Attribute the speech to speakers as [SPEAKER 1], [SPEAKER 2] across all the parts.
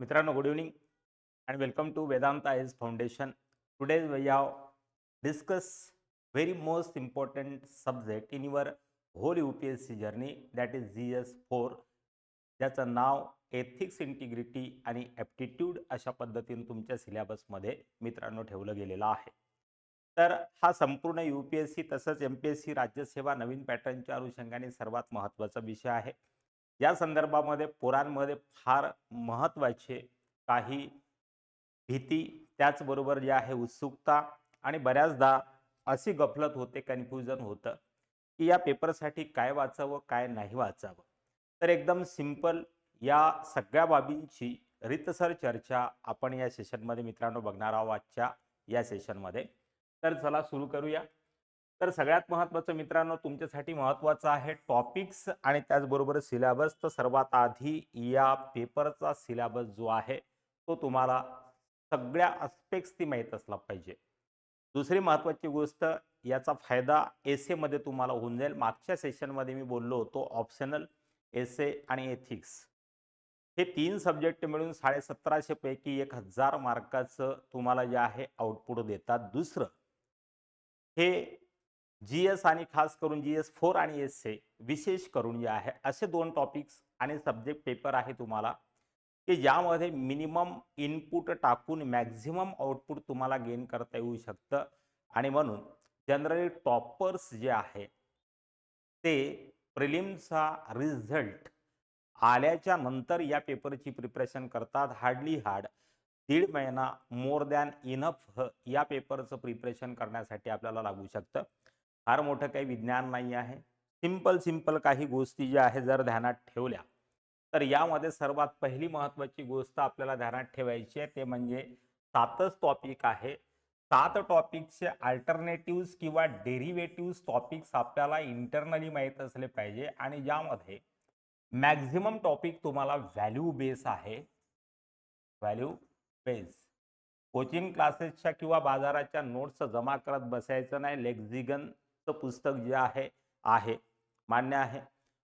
[SPEAKER 1] मित्रांनो good evening and welcome to Vedanta IS Foundation. Today we have discuss very most important subject in your whole UPSC journey that is GS4 ज्याचं नाव ethics integrity आणि aptitude अशा पद्धतीने तुमच्या सिलेबसमध्ये मित्रांनो ठेवलं गेलेलं आहे. तर हा संपूर्ण यू पी एस सी तसंच एम पी एस सी राज्यसेवा नवीन पॅटर्नच्या अनुषंगाने सर्वात महत्त्वाचा विषय आहे. या संदर्भामध्ये पोरांमध्ये फार महत्त्वाचे काही भीती त्याचबरोबर जे आहे उत्सुकता आणि बऱ्याचदा अशी गफलत होते कन्फ्युजन होतं की या पेपरसाठी काय वाचावं काय नाही वाचावं. तर एकदम सिंपल या सगळ्या बाबींची रितसर चर्चा आपण या सेशनमध्ये मित्रांनो बघणार आहोत आजच्या या सेशनमध्ये तर चला सुरू करूया. तर सगळ्यात महत्त्वाचं मित्रांनो तुमच्यासाठी महत्त्वाचं आहे टॉपिक्स आणि त्याचबरोबर सिलेबस तर सर्वात आधी या पेपरचा सिलेबस जो आहे तो तुम्हाला सगळ्या अस्पेक्ट्स ती माहीत असला पाहिजे. दुसरी महत्त्वाची गोष्ट याचा फायदा एसेमध्ये तुम्हाला होऊन जाईल. मागच्या सेशनमध्ये मी बोललो होतो ऑप्शनल एसे आणि एथिक्स हे तीन सब्जेक्ट मिळून साडेसतराशे पैकी एक हजार मार्काचं तुम्हाला जे आहे आउटपुट देतात. दुसरं हे जी एस आणि खास करून जी एस फोर आणि एस ए विशेष करून जे आहे असे दोन टॉपिक्स आणि सब्जेक्ट पेपर आहे तुम्हाला की ज्यामध्ये मिनिमम इनपुट टाकून मॅक्झिमम आउटपुट तुम्हाला गेन करता येऊ शकतं. आणि म्हणून जनरली टॉपर्स जे आहे ते प्रिलिम्सचा रिझल्ट आल्याच्यानंतर या पेपरची प्रिपरेशन करतात. हार्डली हार्ड दीड महिना मोर दॅन इनफ या पेपरचं प्रिपरेशन करण्यासाठी आपल्याला लागू शकतं. फार मोठं काही विज्ञान नाही आहे. सिंपल सिंपल काही गोष्टी ज्या आहे जर ध्यानात ठेवल्या तर यामध्ये सर्वात पहिली महत्त्वाची गोष्ट आपल्याला ध्यानात ठेवायची आहे ते म्हणजे सातच टॉपिक आहे. सात टॉपिकचे अल्टरनेटिव्स किंवा डेरिव्हेटिव्स टॉपिक्स आपल्याला इंटरनली माहीत असले पाहिजे आणि ज्यामध्ये मॅक्झिमम टॉपिक तुम्हाला व्हॅल्यू बेस आहे. व्हॅल्यू बेस कोचिंग क्लासेसच्या किंवा बाजाराच्या नोट्स जमा करत बसायचं नाही. लेक्झिगन पुस्तक जे आहे आहे. मान्य आहे.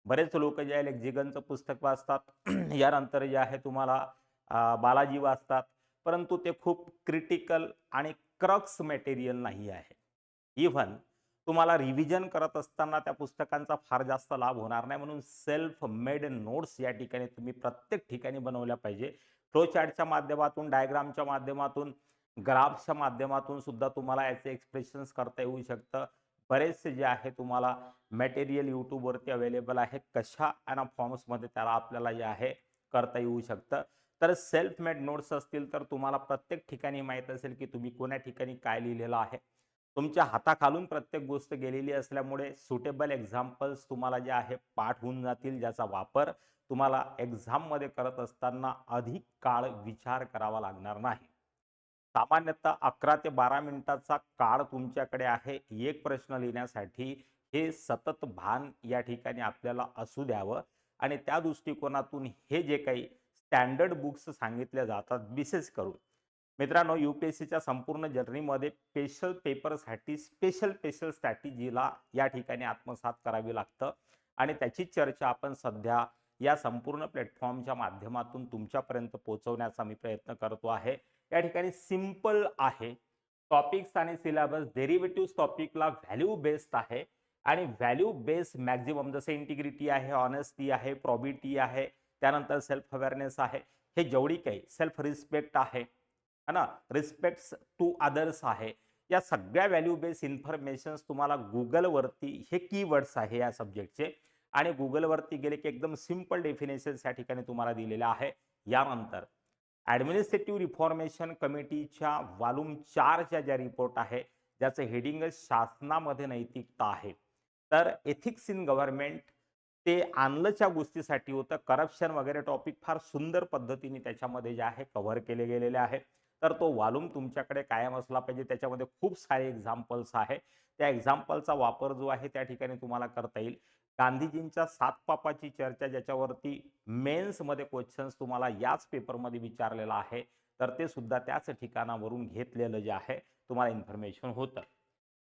[SPEAKER 1] बरेच लोक जे आहे लेक्झिगनचं पुस्तक वाचतात. यानंतर जे आहे तुम्हाला बालाजी वाचतात. परंतु ते खूप क्रिटिकल आणि क्रक्स मटेरियल नाही आहे. इव्हन तुम्हाला रिव्हिजन करत असताना त्या पुस्तकांचा फार जास्त लाभ होणार नाही. म्हणून सेल्फ मेड नोट्स या ठिकाणी तुम्ही प्रत्येक ठिकाणी बनवल्या पाहिजे. फ्लोचार्टच्या माध्यमातून डायग्रामच्या माध्यमातून ग्राफच्या माध्यमातून सुद्धा तुम्हाला याचे एक्सप्रेशन्स करता येऊ शकतं. बरेचसे जे आहे तुम्हाला मटेरियल यूट्यूबवरती अवेलेबल आहे कशा आणि फॉर्म्समध्ये त्याला आपल्याला जे आहे करता येऊ शकतं. तर सेल्फ मेड नोट्स असतील तर तुम्हाला प्रत्येक ठिकाणी माहीत असेल की तुम्ही कोण्या ठिकाणी काय लिहिलेलं आहे. तुमच्या हाताखालून प्रत्येक गोष्ट गेलेली असल्यामुळे सुटेबल एक्झाम्पल्स तुम्हाला जे आहे पाठ होऊन जातील ज्याचा वापर तुम्हाला एक्झाममध्ये करत असताना अधिक काळ विचार करावा लागणार नाही. सामान्यतः अकरा ते बारा मिनिटाचा काळ तुमच्याकडे आहे. एक प्रश्न लिहिण्यासाठी हे सतत भान या ठिकाणी आपल्याला असू द्यावं. आणि त्या दृष्टिकोनातून हे जे काही स्टँडर्ड बुक्स सांगितल्या जातात विशेष करून. मित्रांनो यू पी एस सीच्या संपूर्ण जर्नीमध्ये स्पेशल पेपरसाठी स्पेशल स्पेशल स्ट्रॅटेजीला या ठिकाणी आत्मसात करावी लागतं. आणि त्याची चर्चा आपण सध्या या संपूर्ण प्लॅटफॉर्मच्या माध्यमातून तुमच्यापर्यंत पोहोचवण्याचा मी प्रयत्न करतो आहे. या ठिकाणी सिंपल आहे. टॉपिक्स आणि सिलेबस डेरिव्हेटिव्ह टॉपिकला व्हॅल्यू बेस्ड आहे आणि व्हॅल्यू बेस्ड मॅक्झिमम जसं इंटिग्रिटी आहे ऑनेस्टी आहे प्रॉबिटी आहे त्यानंतर सेल्फ अवेअरनेस आहे. हे जेवढी काही सेल्फ रिस्पेक्ट आहे है ना? रिस्पेक्ट टू अदर्स आहे. या सगळ्या व्हॅल्यू बेस इन्फॉर्मेशन्स तुम्हाला गुगलवरती हे कीवर्ड्स आहे या सब्जेक्टचे. आणि गुगलवरती गेले की एकदम सिंपल डेफिनेशन्स या ठिकाणी तुम्हाला दिलेल्या आहे. यानंतर ॲडमिनिस्ट्रेटिव्ह रिफॉर्मेशन कमिटीच्या वॉल्यूम चारच्या ज्या रिपोर्ट आहे ज्याचं हेडिंग शासनामध्ये नैतिकता आहे. तर एथिक्स इन गव्हर्नमेंट ते आणलंच्या गोष्टीसाठी होतं. करप्शन वगैरे टॉपिक फार सुंदर पद्धतीने त्याच्यामध्ये जे आहे कव्हर केले गेलेले आहे. तर तो वॉल्यूम तुमच्याकडे कायम असला पाहिजे. त्याच्यामध्ये खूप सारे एक्झाम्पल्स आहे. त्या एक्झाम्पलचा वापर जो आहे त्या ठिकाणी तुम्हाला करता येईल. गांधीजींच्या सात पापाची चर्चा ज्याच्यावरती मेन्समध्ये क्वेश्चन्स तुम्हाला याच पेपरमध्ये विचारलेला आहे तर ते सुद्धा त्याच ठिकाणावरून घेतलेलं जे आहे तुम्हाला इन्फॉर्मेशन होतं.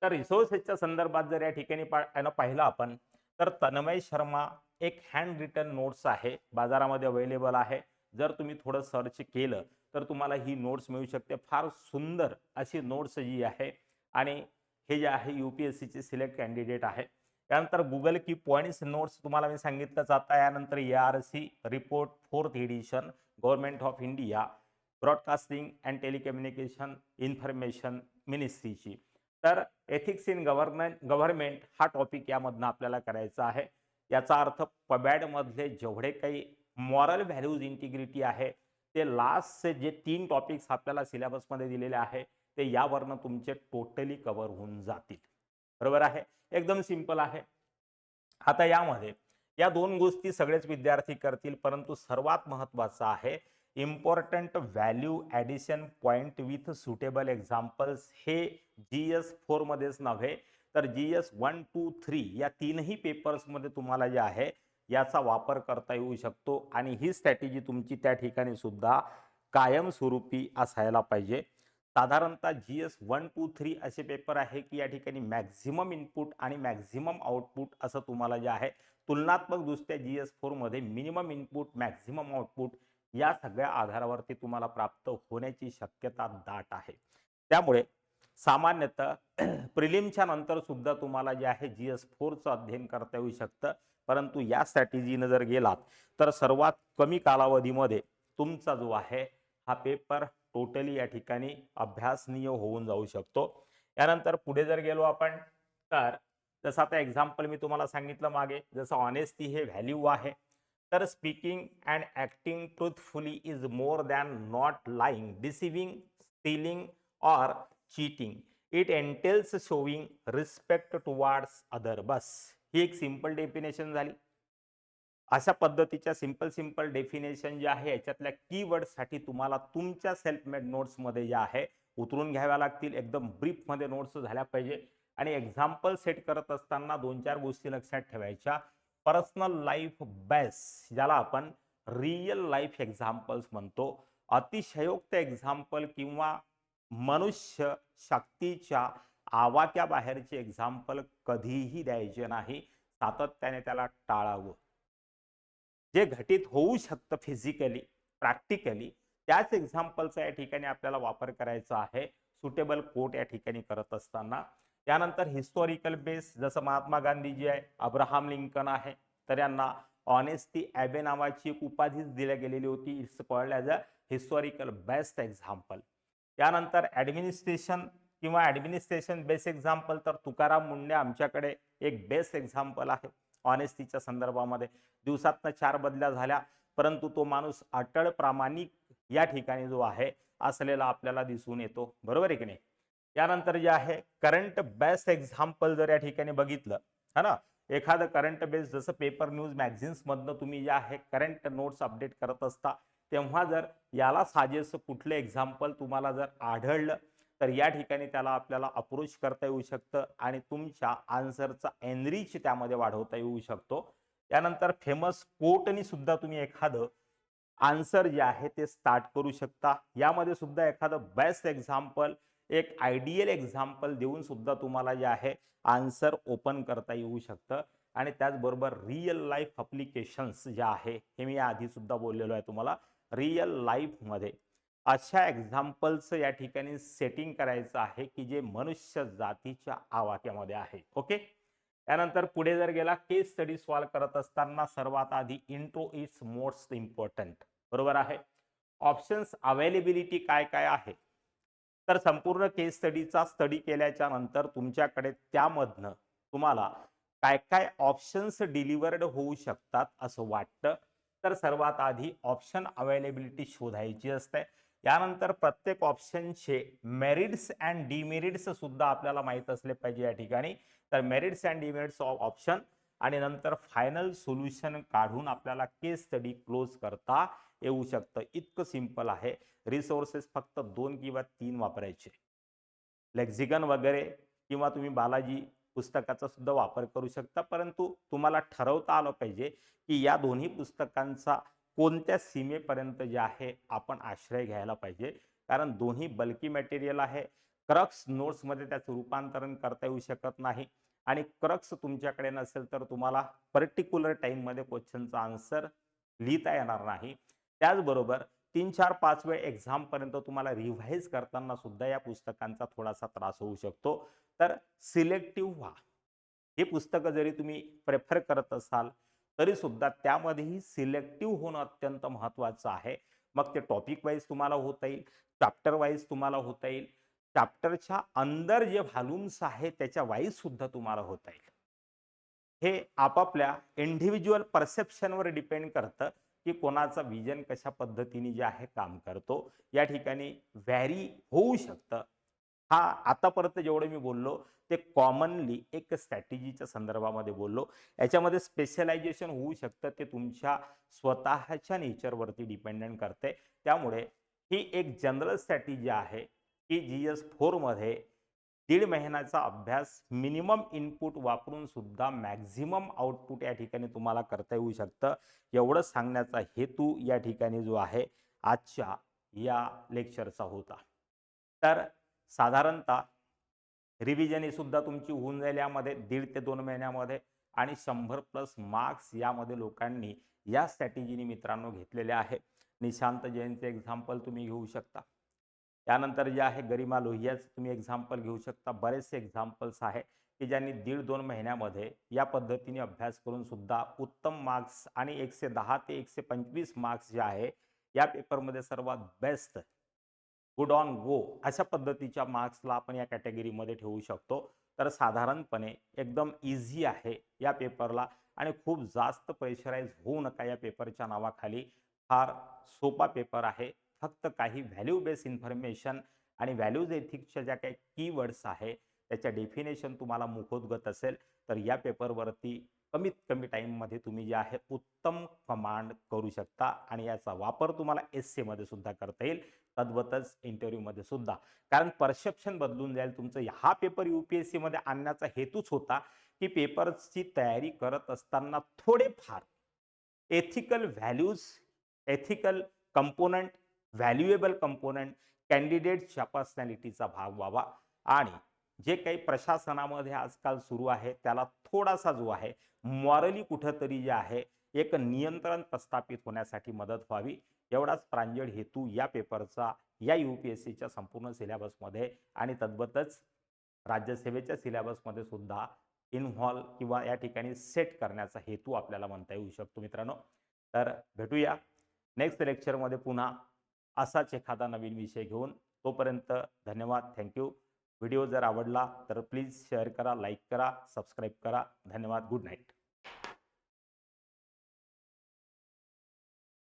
[SPEAKER 1] तर रिसोर्सेसच्या संदर्भात जर या ठिकाणी पाहिलं आपण तर तन्मय शर्मा एक हँड रिटर्न नोट्स आहे बाजारामध्ये अवेलेबल आहे. जर तुम्ही थोडं सर्च केलं तर तुम्हाला ही नोट्स मिळू शकते. फार सुंदर अशी नोट्स जी आहे आणि हे जे आहे यू पी एस सीचे सिलेक्ट कॅन्डिडेट आहे. त्यानंतर गुगल की पॉईंट्स नोट्स तुम्हाला मी सांगितलं जातं. यानंतर A R C report fourth edition government of India broadcasting and telecommunication information मिनिस्ट्रीची तर एथिक्स इन गव्हर्नमेंट गव्हर्नमेंट हा टॉपिक यामधनं आपल्याला करायचा आहे. याचा अर्थ पबॅडमधले जेवढे काही मॉरल व्हॅल्यूज इंटिग्रिटी आहे ते लास्टचे जे तीन टॉपिक्स आपल्याला सिलेबसमध्ये दिलेले आहे ते यावरनं तुमचे टोटली कवर होऊन जातील. बरोबर आहे? एकदम सिंपल आहे. आता यामध्ये या दोन गोष्टी सगळेच विद्यार्थी करतील परंतु सर्वात महत्त्वाचं आहे important value addition point with suitable examples हे जी एस फोरमध्येच नव्हे तर G S one two three या तीनही पेपर्समध्ये तुम्हाला जे आहे याचा वापर करता येऊ शकतो. आणि ही स्ट्रॅटेजी तुमची त्या ठिकाणी सुद्धा कायमस्वरूपी असायला पाहिजे. साधारणतः G S one two three असे पेपर आहे की या ठिकाणी मॅक्झिमम इनपुट आणि मॅक्झिमम आउटपुट असं तुम्हाला जे आहे तुलनात्मकदृष्ट्या जी एस फोरमध्ये मिनिमम इनपुट मॅक्झिमम आउटपुट या सगळ्या आधारावरती तुम्हाला प्राप्त होण्याची शक्यता दाट आहे. त्यामुळे सामान्यतः प्रिलिमच्या नंतर सुद्धा तुम्हाला जे आहे जी एस फोरचं अध्ययन करता येऊ शकतं. परंतु या स्ट्रॅटेजीनं जर गेलात तर सर्वात कमी कालावधीमध्ये तुमचा जो आहे हा पेपर टोटली या ठिकाणी अभ्यासनीय होऊन जाऊ शकतो. यानंतर पुढे जर गेलो आपण तर जसं आता एक्झाम्पल मी तुम्हाला सांगितलं मागे जसं ऑनेस्टी हे व्हॅल्यू आहे तर speaking and acting truthfully is more than not lying deceiving stealing or cheating it entails showing respect towards other बस ही एक सिंपल डेफिनेशन झाली. अशा पद्धतीच्या सिंपल सिंपल डेफिनेशन जे आहे याच्यातल्या कीवर्डसाठी तुम्हाला तुमच्या सेल्फ मेड नोट्समध्ये जे आहे उतरून घ्याव्या लागतील. एकदम ब्रीफमध्ये नोट्स झाल्या पाहिजे. आणि एक्झाम्पल सेट करत असताना दोन चार गोष्टी लक्षात ठेवायच्या. पर्सनल लाईफ बेस ज्याला आपण रियल लाईफ एक्झाम्पल्स म्हणतो. अतिशयोक्त एक्झाम्पल किंवा मनुष्य शक्तीच्या आवाक्याबाहेरचे एक्झाम्पल कधीही द्यायचे नाही. सातत्याने त्याला टाळावं. जे घटित होऊ शकतं फिजिकली प्रॅक्टिकली त्याच एक्झाम्पलचा या ठिकाणी आपल्याला वापर करायचा आहे. सुटेबल कोट या ठिकाणी करत असताना. त्यानंतर हिस्टॉरिकल बेस जसं महात्मा गांधीजी आहे अब्राहम लिंकन आहे तर यांना ऑनेस्टी ॲबे नावाची एक उपाधीच दिल्या गेलेली होती. It's called as a historical best example त्यानंतर ॲडमिनिस्ट्रेशन किंवा ॲडमिनिस्ट्रेशन बेस्ट एक्झाम्पल तर तुकाराम मुंडे आमच्याकडे एक बेस्ट एक्झाम्पल आहे. ऑनेस्टीच्या संदर्भामध्ये. दिवसातनं चार बदल्या झाल्या परंतु तो माणूस अटळ प्रामाणिक या ठिकाणी जो आहे असलेला आपल्याला दिसून येतो. बरोबर आहे की नाही? त्यानंतर जे आहे करंट बेस्ट एक्झाम्पल जर या ठिकाणी बघितलं है ना? एखादं करंट बेस जसं पेपर न्यूज मॅगझिन्समधनं तुम्ही जे आहे करंट नोट्स अपडेट करत असता तेव्हा जर याला साजेस कुठलं एक्झाम्पल तुम्हाला जर आढळलं तर या ठिकाणी त्याला आपल्याला अप्रोच करता येऊ शकतं आणि तुमच्या आन्सरचा एनरिच त्यामध्ये वाढवता येऊ शकतो. त्यानंतर फेमस कोटनी सुद्धा तुम्ही एखादं आन्सर जे आहे ते स्टार्ट करू शकता. यामध्ये सुद्धा एखादं बेस्ट एक्झाम्पल एक आयडियल एक्झाम्पल देऊन सुद्धा तुम्हाला जे आहे आन्सर ओपन करता येऊ शकतं. आणि त्याचबरोबर रिअल लाईफ अप्लिकेशन्स जे आहे हे मी आधी सुद्धा बोललेलो आहे तुम्हाला. रिअल लाईफमध्ये अशा एक्झाम्पलचं या ठिकाणी सेटिंग करायचं आहे की जे मनुष्य जातीच्या आवाक्यामध्ये आहे. ओके त्यानंतर पुढे जर गेला केस स्टडी सॉल्व करत असताना सर्वात आधी इंट्रो इज मोस्ट इम्पॉर्टंट बरोबर आहे? ऑप्शन्स अवेलेबिलिटी काय काय आहे? तर संपूर्ण केस स्टडीचा स्टडी केल्याच्यानंतर तुमच्याकडे त्यामधनं तुम्हाला काय काय ऑप्शन्स डिलिव्हर्ड होऊ शकतात असं वाटतं. तर सर्वात आधी ऑप्शन अवेलेबिलिटी शोधायची असते. यानंतर प्रत्येक ऑप्शनचे मेरिट्स अँड डिमेरिट्स सुद्धा आपल्याला माहीत असले पाहिजे या ठिकाणी. तर merits and demerits of option आणि नंतर फायनल सोल्युशन काढून आपल्याला केस स्टडी क्लोज करता येऊ शकतं. इतकं सिंपल आहे. रिसोर्सेस फक्त दोन किंवा तीन वापरायचे. लेक्झिकन वगैरे किंवा तुम्ही बालाजी पुस्तकाचा सुद्धा वापर करू शकता. परंतु तुम्हाला ठरवता आलं पाहिजे की या दोन्ही पुस्तकांचा कोणत्या सीमेपर्यंत जे आहे आपण आश्रय घ्यायला पाहिजे? कारण दोन्ही बल्की मटेरियल आहे. क्रक्स नोट्समध्ये त्याचं रूपांतरण करता येऊ शकत नाही. आणि क्रक्स तुमच्याकडे नसेल तर तुम्हाला पर्टिक्युलर टाईममध्ये क्वेश्चनचा आन्सर लिहिता येणार नाही. त्याचबरोबर तीन चार पाच वेळ एक्झामपर्यंत तुम्हाला रिव्हाइज करताना सुद्धा या पुस्तकांचा थोडासा त्रास होऊ शकतो. तर सिलेक्टिव्ह व्हा. हे पुस्तकं जरी तुम्ही प्रेफर करत असाल तरी सुद्धा त्यामध्येही सिलेक्टिव्ह होणं अत्यंत महत्त्वाचं आहे. मग ते टॉपिक वाईज तुम्हाला होता येईल चॅप्टर वाईज तुम्हाला होता येईल. चॅप्टरच्या अंदर जे व्हॉल्युम्स आहे त्याच्या वाईज सुद्धा तुम्हाला होता येईल. हे आपापल्या इंडिव्हिज्युअल परसेप्शनवर डिपेंड करतं की कोणाचा विजन कशा पद्धतीने जे आहे काम करतो. या ठिकाणी व्हॅरी होऊ शकतं. हा आतापर्यंत जेवढं मी बोललो ते कॉमनली एक स्ट्रॅटेजीच्या संदर्भामध्ये बोललो. याच्यामध्ये स्पेशलायझेशन होऊ शकतं ते तुमच्या स्वतःच्या नेचरवरती डिपेंडंट करते त्यामुळे ही एक जनरल स्ट्रॅटेजी आहे की जी एस फोरमध्ये दीड महिन्याचा अभ्यास मिनिमम इनपुट वापरून सुद्धा मॅक्झिमम आउटपुट या ठिकाणी तुम्हाला करता येऊ शकतं. एवढं सांगण्याचा हेतू या ठिकाणी जो आहे आजच्या या लेक्चरचा होता. तर साधारणतः रिव्हिजन ही सुद्धा तुमची होऊन जाईल यामध्ये दीड ते दोन महिन्यामध्ये आणि शंभर प्लस मार्क्स यामध्ये लोकांनी या स्ट्रॅटेजीने मित्रांनो घेतलेले आहे निशांत जैनचे एक्झाम्पल तुम्ही घेऊ शकता. त्यानंतर जे आहे गरिमा लोहियाचं तुम्ही एक्झाम्पल घेऊ शकता. बरेचसे एक्झाम्पल्स आहे की ज्यांनी दीड दोन महिन्यामध्ये या पद्धतीने अभ्यास करून सुद्धा उत्तम मार्क्स आणि एकशे दहा ते एकशे पंचवीस मार्क्स जे आहे या पेपरमध्ये सर्वात बेस्ट गुड ऑन गो अशा पद्धतीच्या मार्क्सला आपण या कॅटेगरीमध्ये ठेवू शकतो. तर साधारणपणे एकदम इझी आहे या पेपरला आणि खूप जास्त प्रेशराईज होऊ नका या पेपरच्या नावाखाली. फार सोपा पेपर आहे. फक्त काही व्हॅल्यू बेस इन्फॉर्मेशन आणि व्हॅल्यूज एथिक्सच्या ज्या काही कीवर्ड्स आहे त्याच्या डेफिनेशन तुम्हाला मुखोद्गत असेल. तर या पेपरवरती कमीत कमी टाईममध्ये तुम्ही जे आहे उत्तम कमांड करू शकता आणि याचा वापर तुम्हाला एस सीमध्ये सुद्धा करता येईल. तद्वतच इंटरव्ह्यूमध्ये सुद्धा. कारण परसेप्शन बदलून जाईल तुमचं. हा पेपर यू पी एस सीमध्ये आणण्याचा हेतूच होता की पेपरची तयारी करत असताना थोडेफार ethical values ethical component valuable component कॅन्डिडेटच्या पर्सनॅलिटीचा भाग व्हावा. आणि जे काही प्रशासनामध्ये आजकाल सुरू आहे त्याला थोडासा जो आहे मॉरली कुठंतरी जे आहे एक नियंत्रण प्रस्थापित होण्यासाठी मदत व्हावी. एवढाच प्रांजळ हेतू या पेपरचा या यू पी एस सीच्या संपूर्ण सिलेबसमध्ये आणि तद्वतच राज्यसेवेच्या सिलेबसमध्ये सुद्धा इन्व्हॉल्व किंवा या ठिकाणी सेट करण्याचा हेतू आपल्याला म्हणता येऊ शकतो मित्रांनो. तर भेटूया. नेक्स्ट लेक्चरमध्ये पुन्हा असाच एखादा नवीन विषय घेऊन. तोपर्यंत धन्यवाद. थँक्यू व्हिडिओ जर आवडला तर प्लीज शेअर करा लाईक करा सबस्क्राईब करा. धन्यवाद. Good night.